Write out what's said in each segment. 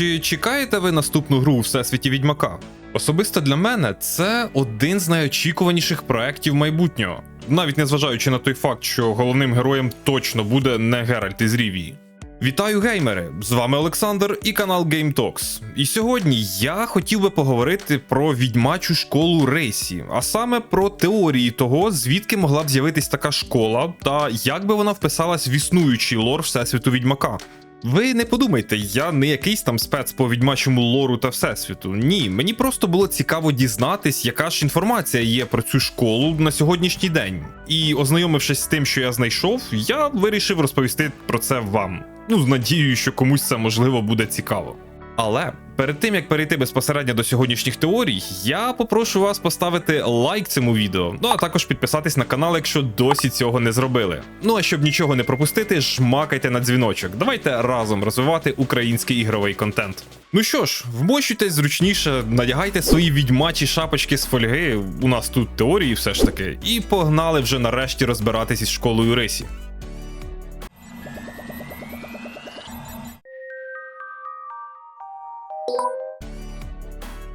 Чи чекаєте ви наступну гру у всесвіті Відьмака? Особисто для мене це один з найочікуваніших проєктів майбутнього, навіть незважаючи на той факт, що головним героєм точно буде не Геральт із Рівії. Вітаю геймери! З вами Олександр і канал Game Talks. І сьогодні я хотів би поговорити про відьмачу школу Рейсі, а саме про теорії того, звідки могла б з'явитись така школа, та як би вона вписалась в існуючий лор Всесвіту Відьмака. Ви не подумайте, я не якийсь там спец по відьмачому лору та всесвіту. Ні, мені просто було цікаво дізнатись, яка ж інформація є про цю школу на сьогоднішній день. І ознайомившись з тим, що я знайшов, я вирішив розповісти про це вам. Ну, з надією, що комусь це можливо буде цікаво. Але перед тим як перейти безпосередньо до сьогоднішніх теорій, я попрошу вас поставити лайк цьому відео, ну а також підписатись на канал, якщо досі цього не зробили. Ну а щоб нічого не пропустити, жмакайте на дзвіночок. Давайте разом розвивати український ігровий контент. Ну що ж, вмощуйтесь зручніше, надягайте свої відьмачі шапочки з фольги. У нас тут теорії все ж таки, і погнали вже нарешті розбиратись із школою Рисі.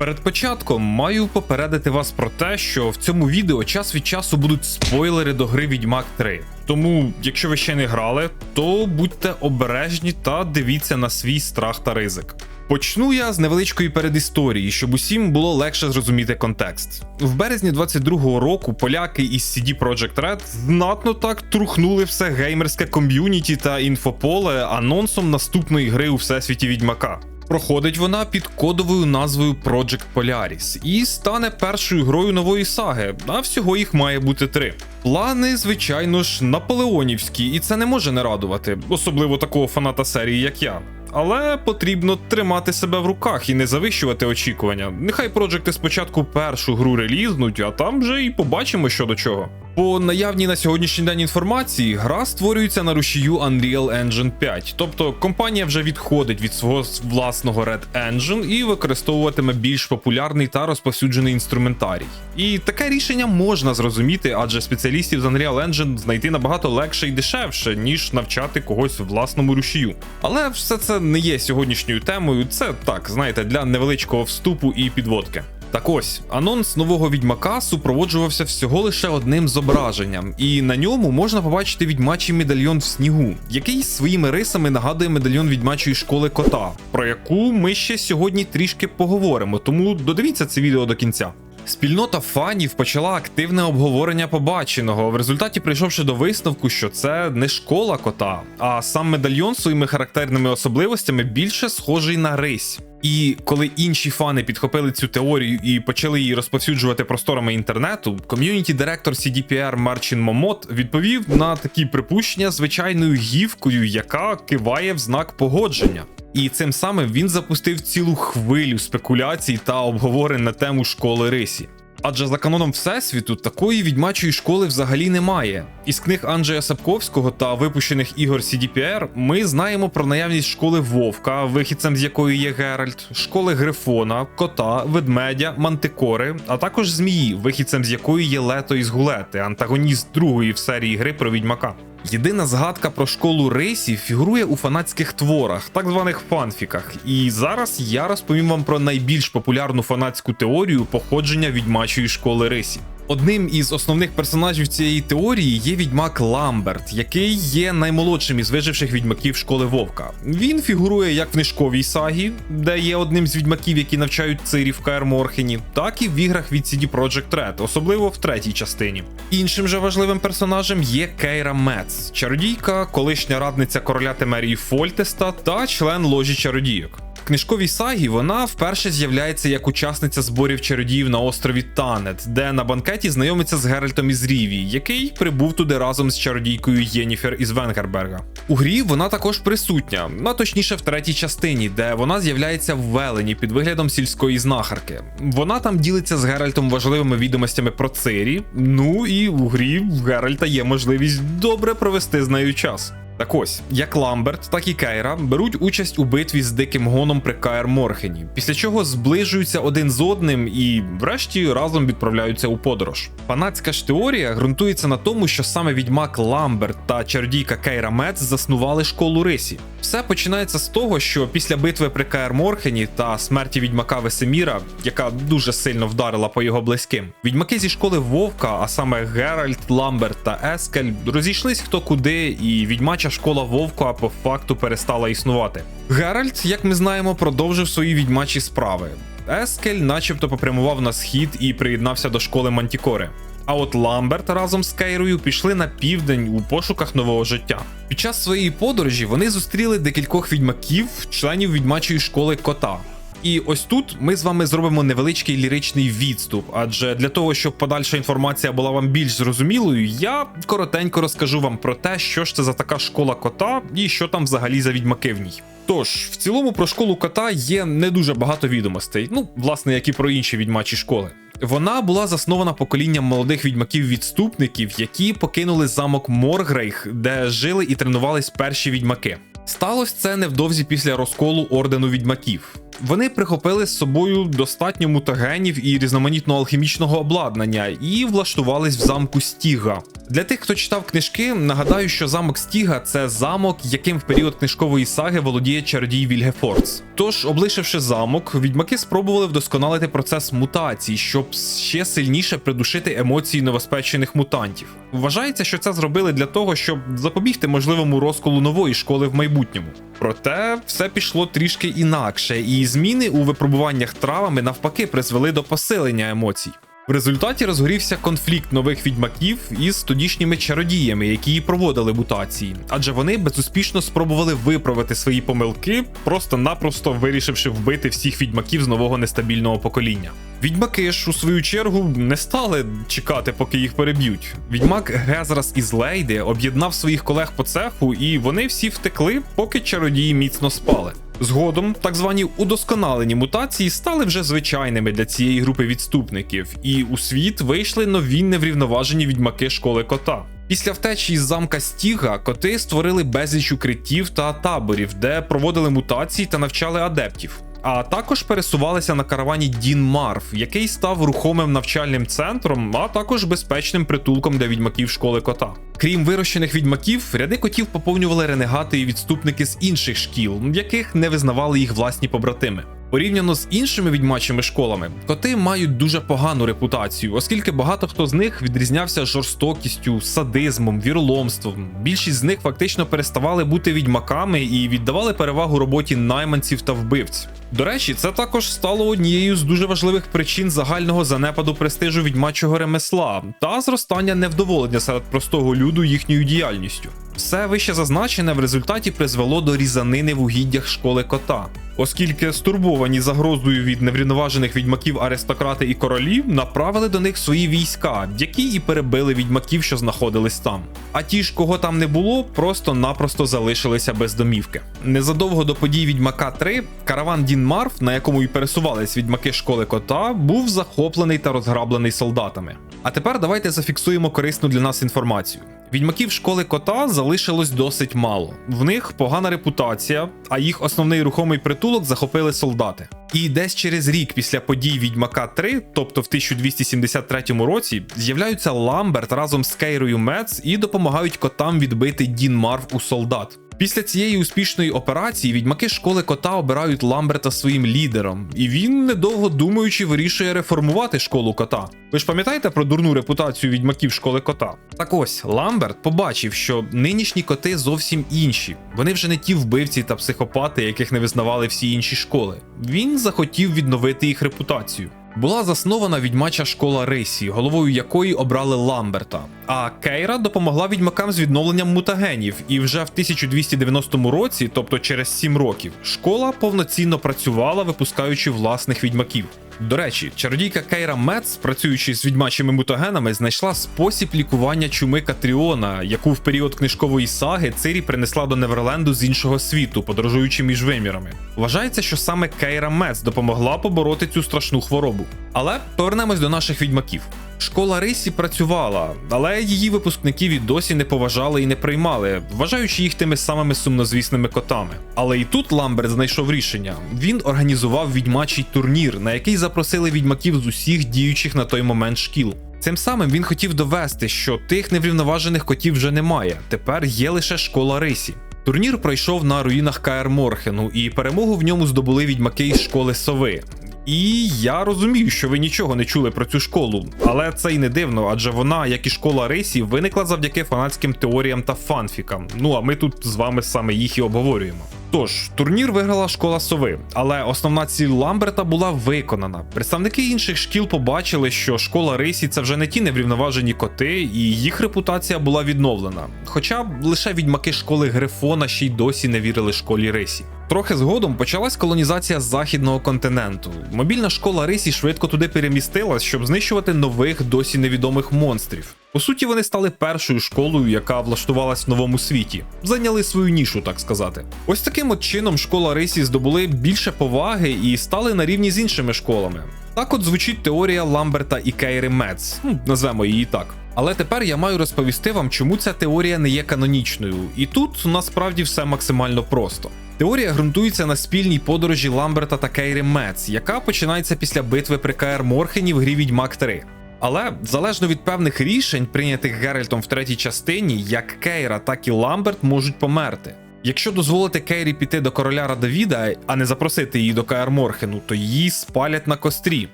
Перед початком маю попередити вас про те, що в цьому відео час від часу будуть спойлери до гри Відьмак 3. Тому, якщо ви ще не грали, то будьте обережні та дивіться на свій страх та ризик. Почну я з невеличкої передісторії, щоб усім було легше зрозуміти контекст. В березні 22-го року поляки із CD Projekt Red знатно так трухнули все геймерське ком'юніті та інфополе анонсом наступної гри у всесвіті Відьмака. Проходить вона під кодовою назвою Project Polaris і стане першою грою нової саги, а всього їх має бути три. Плани, звичайно ж, наполеонівські, і це не може не радувати, особливо такого фаната серії, як я. Але потрібно тримати себе в руках і не завищувати очікування. Нехай проджекти спочатку першу гру релізнуть, а там вже і побачимо що до чого. По наявній на сьогоднішній день інформації, гра створюється на рушію Unreal Engine 5, тобто компанія вже відходить від свого власного Red Engine і використовуватиме більш популярний та розповсюджений інструментарій. І таке рішення можна зрозуміти, адже спеціалістів з Unreal Engine знайти набагато легше і дешевше, ніж навчати когось власному рушію. Але все це не є сьогоднішньою темою, це так, знаєте, для невеличкого вступу і підводки. Так ось, анонс нового відьмака супроводжувався всього лише одним зображенням, і на ньому можна побачити відьмачий медальйон в снігу, який своїми рисами нагадує медальйон відьмачої школи кота, про яку ми ще сьогодні трішки поговоримо, тому додивіться це відео до кінця. Спільнота фанів почала активне обговорення побаченого, в результаті прийшовши до висновку, що це не школа кота, а сам медальйон своїми характерними особливостями більше схожий на рись. І коли інші фани підхопили цю теорію і почали її розповсюджувати просторами інтернету, ком'юніті директор CDPR Марчин Момот відповів на такі припущення звичайною гівкою, яка киває в знак погодження. І цим самим він запустив цілу хвилю спекуляцій та обговорень на тему школи Рисі. Адже за каноном Всесвіту такої відьмачої школи взагалі немає. Із книг Анджея Сапковського та випущених ігор CDPR ми знаємо про наявність школи Вовка, вихідцем з якої є Геральт, школи Грифона, кота, ведмедя, мантикори, а також змії, вихідцем з якої є Лето із Гулети, антагоніст другої в серії гри про відьмака. Єдина згадка про школу рейсів фігурує у фанатських творах, так званих фанфіках. І зараз я розповім вам про найбільш популярну фанатську теорію походження відьмачої школи рейсів. Одним із основних персонажів цієї теорії є відьмак Ламберт, який є наймолодшим із виживших відьмаків школи Вовка. Він фігурує як в книжковій сагі, де є одним з відьмаків, які навчають цирі в Каер Морхені, так і в іграх від CD Projekt Red, особливо в третій частині. Іншим же важливим персонажем є Кейра Мец, чародійка, колишня радниця короля Темерії Фольтеста та член ложі чародійок. Книжковій сагі вона вперше з'являється як учасниця зборів чародіїв на острові Танет, де на банкеті знайомиться з Геральтом із Рівії, який прибув туди разом з чародійкою Єніфер із Венгерберга. У грі вона також присутня, а точніше в третій частині, де вона з'являється в Велені під виглядом сільської знахарки. Вона там ділиться з Геральтом важливими відомостями про Цирі. Ну і у грі в Геральта є можливість добре провести з нею час. Так ось, як Ламберт, так і Кейра беруть участь у битві з диким гоном при Каер Морхені, після чого зближуються один з одним і, врешті, разом відправляються у подорож. Фанатська ж теорія ґрунтується на тому, що саме відьмак Ламберт та чародійка Кейра Мец заснували школу Рисі. Все починається з того, що після битви при Каер Морхені та смерті відьмака Весеміра, яка дуже сильно вдарила по його близьким, відьмаки зі школи Вовка, а саме Геральт, Ламберт та Ескель, розійшлись хто куди, і відьмача школа Вовка по факту перестала існувати. Геральт, як ми знаємо, продовжив свої відьмачі справи. Ескель, начебто, попрямував на схід і приєднався до школи Мантікори. А от Ламберт разом з Кейрою пішли на південь у пошуках нового життя. Під час своєї подорожі вони зустріли декількох відьмаків, членів відьмачої школи кота. І ось тут ми з вами зробимо невеличкий ліричний відступ, адже для того, щоб подальша інформація була вам більш зрозумілою, я коротенько розкажу вам про те, що ж це за така школа кота і що там взагалі за відьмаки в ній. Тож, в цілому про школу кота є не дуже багато відомостей, ну, власне, як і про інші відьмачі школи. Вона була заснована поколінням молодих відьмаків-відступників, які покинули замок Моргрейх, де жили і тренувались перші відьмаки. Сталося це невдовзі після розколу ордену відьмаків. Вони прихопили з собою достатньо мутагенів і різноманітного алхімічного обладнання і влаштувались в замку Стіга. Для тих, хто читав книжки, нагадаю, що замок Стіга це замок, яким в період книжкової саги володіє чародій Вільгефорц. Тож, облишивши замок, відьмаки спробували вдосконалити процес мутацій, щоб ще сильніше придушити емоції новоспечених мутантів. Вважається, що це зробили для того, щоб запобігти можливому розколу нової школи в майбутньому. Проте все пішло трішки інакше, і зміни у випробуваннях травами навпаки призвели до посилення емоцій. В результаті розгорівся конфлікт нових відьмаків із тодішніми чародіями, які проводили мутації, адже вони безуспішно спробували виправити свої помилки, просто-напросто вирішивши вбити всіх відьмаків з нового нестабільного покоління. Відьмаки ж у свою чергу не стали чекати, поки їх переб'ють. Відьмак Гезрас із Лейди об'єднав своїх колег по цеху, і вони всі втекли, поки чародії міцно спали. Згодом так звані удосконалені мутації стали вже звичайними для цієї групи відступників, і у світ вийшли нові неврівноважені відьмаки школи кота. Після втечі із замка Стіга коти створили безліч укриттів та таборів, де проводили мутації та навчали адептів. А також пересувалися на каравані Дін Марф, який став рухомим навчальним центром, а також безпечним притулком для відьмаків школи кота. Крім вирощених відьмаків, ряди котів поповнювали ренегати і відступники з інших шкіл, яких не визнавали їх власні побратими. Порівняно з іншими відьмачими школами, коти мають дуже погану репутацію, оскільки багато хто з них відрізнявся жорстокістю, садизмом, віроломством. Більшість з них фактично переставали бути відьмаками і віддавали перевагу роботі найманців та вбивць. До речі, це також стало однією з дуже важливих причин загального занепаду престижу відьмачого ремесла та зростання невдоволення серед простого люду їхньою діяльністю. Все вище зазначене в результаті призвело до різанини в угіддях школи кота, оскільки стурбовані загрозою від неврівноважених відьмаків аристократи і королі направили до них свої війська, які і перебили відьмаків, що знаходились там. А ті ж, кого там не було, просто-напросто залишилися без домівки. Незадовго до подій Відьмака 3 караван Дін Марф, на якому і пересувались відьмаки школи кота, був захоплений та розграблений солдатами. А тепер давайте зафіксуємо корисну для нас інформацію. Відьмаків школи кота залишилось досить мало. В них погана репутація, а їх основний рухомий притулок захопили солдати. І десь через рік після подій Відьмака 3, тобто в 1273 році, з'являються Ламберт разом з Кейрою Мец і допомагають котам відбити Дін Марв у солдат. Після цієї успішної операції відьмаки школи кота обирають Ламберта своїм лідером, і він, недовго думаючи, вирішує реформувати школу кота. Ви ж пам'ятаєте про дурну репутацію відьмаків школи кота? Так ось Ламберт побачив, що нинішні коти зовсім інші. Вони вже не ті вбивці та психопати, яких не визнавали всі інші школи. Він захотів відновити їх репутацію. Була заснована відьмача школа Рисі, головою якої обрали Ламберта. А Кейра допомогла відьмакам з відновленням мутагенів, і вже в 1290 році, тобто через 7 років, школа повноцінно працювала, випускаючи власних відьмаків. До речі, чародійка Кейра Мец, працюючи з відьмачими мутагенами, знайшла спосіб лікування чуми Катріона, яку в період книжкової саги Цирі принесла до Неверленду з іншого світу, подорожуючи між вимірами. Вважається, що саме Кейра Мец допомогла побороти цю страшну хворобу. Але повернемось до наших відьмаків. Школа Рисі працювала, але її випускників і досі не поважали і не приймали, вважаючи їх тими самими сумнозвісними котами. Але і тут Ламберт знайшов рішення. Він організував відьмачий турнір, на який запросили відьмаків з усіх діючих на той момент шкіл. Цим самим він хотів довести, що тих неврівноважених котів вже немає. Тепер є лише школа Рисі. Турнір пройшов на руїнах Каер Морхену, і перемогу в ньому здобули відьмаки із школи Сови. І я розумію, що ви нічого не чули про цю школу, але це й не дивно, адже вона, як і школа Рисі, виникла завдяки фанатським теоріям та фанфікам. Ну а ми тут з вами саме їх і обговорюємо. Тож, турнір виграла школа сови, але основна ціль Ламберта була виконана. Представники інших шкіл побачили, що школа Рисі це вже не ті неврівноважені коти, і їх репутація була відновлена. Хоча лише відьмаки школи Грифона ще й досі не вірили школі Рисі. Трохи згодом почалась колонізація західного континенту. Мобільна школа Рисі швидко туди перемістилась, щоб знищувати нових досі невідомих монстрів. По суті, вони стали першою школою, яка влаштувалась в новому світі, зайняли свою нішу, так сказати. Ось таким от чином школа Рисі здобули більше поваги і стали на рівні з іншими школами. Так от звучить теорія Ламберта і Кейри Мец, ну, назвемо її так. Але тепер я маю розповісти вам, чому ця теорія не є канонічною, і тут насправді все максимально просто. Теорія ґрунтується на спільній подорожі Ламберта та Кейрі Мец, яка починається після битви при Каер Морхені в грі Відьмак 3. Але залежно від певних рішень, прийнятих Геральтом в третій частині, як Кейра, так і Ламберт можуть померти. Якщо дозволити Кейрі піти до короля Радовіда, а не запросити її до Каер Морхену, то її спалять на кострі,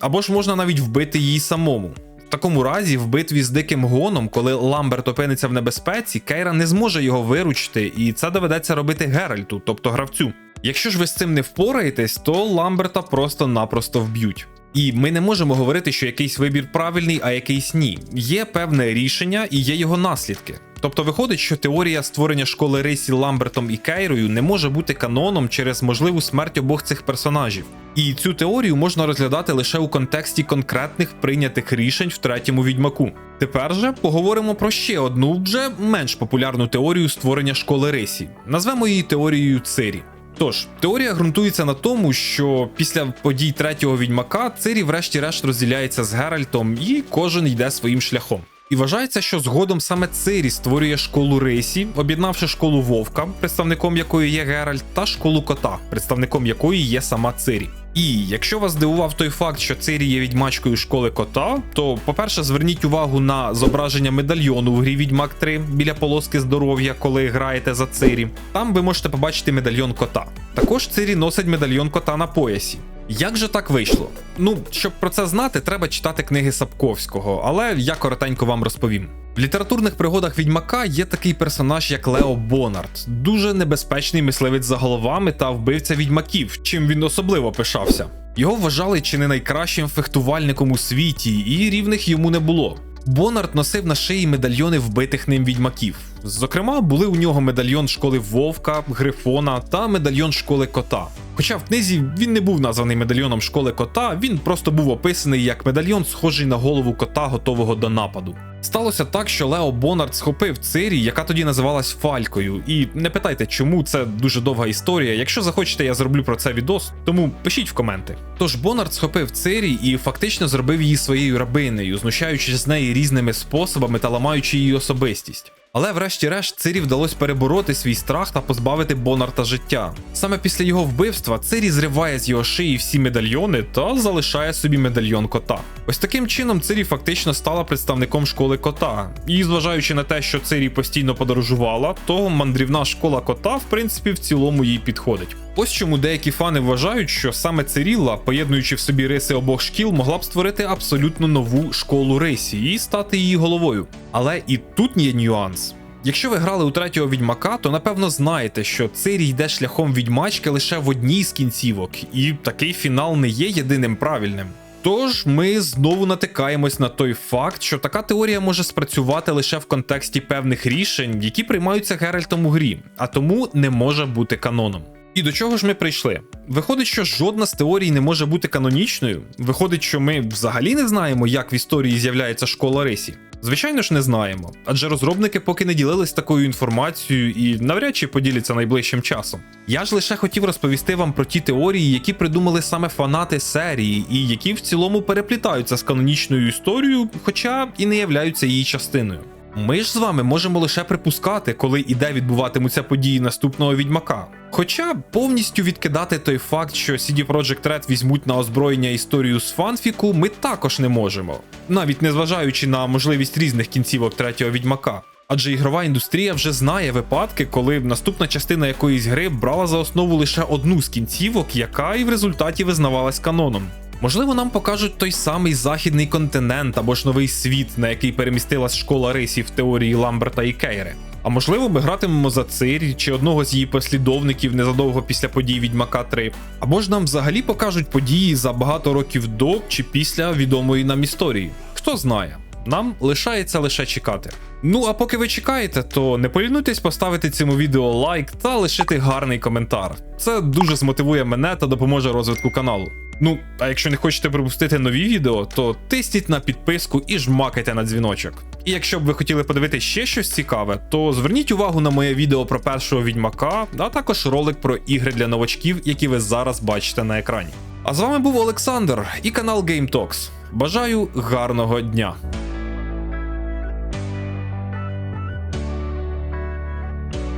або ж можна навіть вбити її самому. В такому разі, в битві з диким гоном, коли Ламберт опиниться в небезпеці, Кейра не зможе його виручити, і це доведеться робити Геральту, тобто гравцю. Якщо ж ви з цим не впораєтесь, то Ламберта просто-напросто вб'ють. І ми не можемо говорити, що якийсь вибір правильний, а якийсь ні. Є певне рішення і є його наслідки. Тобто виходить, що теорія створення школи Рейсі Ламбертом і Кейрою не може бути каноном через можливу смерть обох цих персонажів. І цю теорію можна розглядати лише у контексті конкретних прийнятих рішень в третьому відьмаку. Тепер же поговоримо про ще одну вже менш популярну теорію створення школи Рейсі. Назвемо її теорією Цирі. Тож, теорія ґрунтується на тому, що після подій третього відьмака Цирі врешті-решт розділяється з Геральтом, і кожен йде своїм шляхом. І вважається, що згодом саме Цирі створює школу Рейсі, об'єднавши школу Вовка, представником якої є Геральт, та школу кота, представником якої є сама Цирі. І якщо вас здивував той факт, що Цирі є відьмачкою школи кота, то, по-перше, зверніть увагу на зображення медальйону в грі Відьмак 3 біля полоски здоров'я, коли граєте за Цирі. Там ви можете побачити медальйон кота. Також Цирі носить медальйон кота на поясі. Як же так вийшло? Ну, щоб про це знати, треба читати книги Сапковського, але я коротенько вам розповім. В літературних пригодах відьмака є такий персонаж, як Лео Бонард, дуже небезпечний мисливець за головами та вбивця відьмаків, чим він особливо пишався. Його вважали чи не найкращим фехтувальником у світі, і рівних йому не було. Бонард носив на шиї медальйони вбитих ним відьмаків. Зокрема, були у нього медальйон школи Вовка, Грифона та медальйон школи кота. Хоча в книзі він не був названий медальйоном школи кота, він просто був описаний як медальйон, схожий на голову кота, готового до нападу. Сталося так, що Лео Бонард схопив Цирі, яка тоді називалась Фалькою. І не питайте, чому це дуже довга історія. Якщо захочете, я зроблю про це відос, тому пишіть в коменти. Тож Бонард схопив Цирі і фактично зробив її своєю рабинею, знущаючись з неї різними способами та ламаючи її особистість. Але врешті-решт Цирі вдалося перебороти свій страх та позбавити Бонарта життя. Саме після його вбивства Цирі зриває з його шиї всі медальйони та залишає собі медальйон кота. Ось таким чином Цирі фактично стала представником школи кота. І зважаючи на те, що Цирі постійно подорожувала, то мандрівна школа кота, в принципі, в цілому їй підходить. Ось чому деякі фани вважають, що саме Цирілла, поєднуючи в собі риси обох шкіл, могла б створити абсолютно нову школу рисі і стати її головою. Але і тут є нюанс. Якщо ви грали у третього відьмака, то напевно знаєте, що Цирі йде шляхом відьмачки лише в одній з кінцівок, і такий фінал не є єдиним правильним. Тож ми знову натикаємось на той факт, що така теорія може спрацювати лише в контексті певних рішень, які приймаються Геральтом у грі, а тому не може бути каноном. І до чого ж ми прийшли? Виходить, що жодна з теорій не може бути канонічною. Виходить, що ми взагалі не знаємо, як в історії з'являється школа Рисі. Звичайно ж, не знаємо, адже розробники поки не ділились такою інформацією і навряд чи поділяться найближчим часом. Я ж лише хотів розповісти вам про ті теорії, які придумали саме фанати серії, і які в цілому переплітаються з канонічною історією, хоча і не являються її частиною. Ми ж з вами можемо лише припускати, коли і де відбуватимуться події наступного відьмака. Хоча повністю відкидати той факт, що CD Projekt Red візьмуть на озброєння історію з фанфіку, ми також не можемо, навіть незважаючи на можливість різних кінцівок третього відьмака. Адже ігрова індустрія вже знає випадки, коли наступна частина якоїсь гри брала за основу лише одну з кінцівок, яка і в результаті визнавалась каноном. Можливо, нам покажуть той самий західний континент або ж новий світ, на який перемістилась школа рисів теорії Ламберта і Кейри. А можливо, ми гратимемо за Цирі чи одного з її послідовників незадовго після подій Відьмака 3. Або ж нам взагалі покажуть події за багато років до чи після відомої нам історії. Хто знає. Нам лишається лише чекати. Ну а поки ви чекаєте, то не полінуйтесь поставити цьому відео лайк та лишити гарний коментар. Це дуже змотивує мене та допоможе розвитку каналу. Ну, а якщо не хочете пропустити нові відео, то тисніть на підписку і жмакайте на дзвіночок. І якщо б ви хотіли подивитися ще щось цікаве, то зверніть увагу на моє відео про першого відьмака, а також ролик про ігри для новачків, які ви зараз бачите на екрані. А з вами був Олександр і канал Game Talks. Бажаю гарного дня!